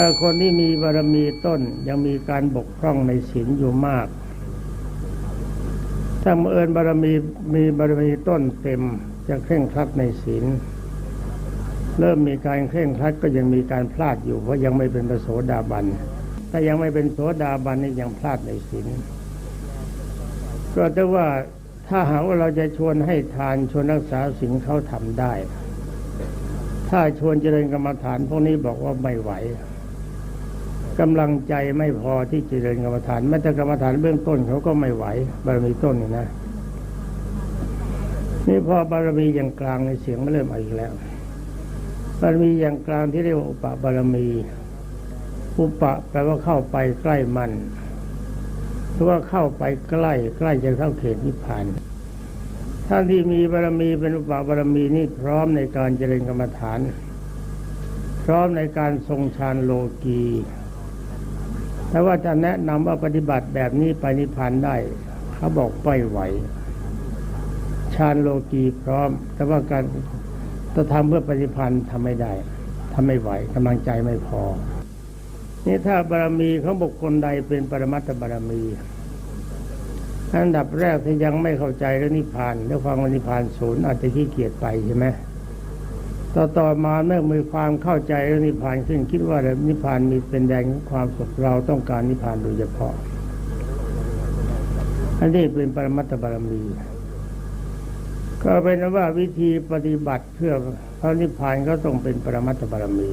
ถ้าคนที่มีบารมีต้นยังมีการบกพร่องในศีลอยู่มาก ถ้าเมื่อเอิญบารมีมีบารมีต้นเต็มจะเคร่งครัดในศีลเริ่มมีการเคร่งครัดก็ยังมีการพลาดอยู่ เพราะยังไม่เป็นพระโสดาบันถ้ายังไม่เป็นโสดาบันนี่ยังพลาดในศีลก็แต่ว่าถ้าหากว่าเราจะชวนให้ทานชวนรักษาสิ่งเขาทำได้ ถ้าชวนเจริญกรรมฐานพวกนี้บอกว่าไม่ไหว กำลังใจไม่พอที่เจริญกรรมฐานแม้แต่กรรมฐานเบื้องต้นเขาก็ไม่ไหวบารมีต้นนี่นะนี่พอบารมีอย่างกลางในเสียงมันเริ่มมาอีกแล้ว บารมีอย่างกลางที่เรียกว่าอุปบารมี อุปะแปลว่าเข้าไปใกล้มันหรือว่าเข้าไปใกล้ใกล้จะเข้าเขตนิพพานท่านที่มีบารมีเป็นอุปบารมีนี่พร้อมในการเจริญกรรมฐาน พร้อมในการทรงฌานโลกี แต่ว่าจะแนะนำว่าปฏิบัติแบบนี้ไปนิพพานได้ เขาบอกไม่ไหวฌานโลกีพร้อม แต่ว่าการจะทำเพื่อปฏิพันธ์ทำไม่ได้ทำไม่ไหวกำลังใจไม่พอ นี่ถ้าบารมีของบุคคลใดเป็นปรมัตถบารมีอันดับแรกที่ยังไม่เข้าใจเรื่องนิพพานแล้วฟังว่านิพพานศูนย์อาจจะขี้เกียจไปใช่ไหม ต่อต่อมาเมื่อมีความเข้าใจเรื่องนิพพานขึ้นคิดว่านิพพานมีเป็นแดงของความสุขเราต้องการนิพพานโดยเฉพาะ อันนี้เป็นปรมัตถบารมี ก็เป็นว่าวิธีปฏิบัติเพื่อพระนิพพานก็ต้องเป็นปรมัตถบารมี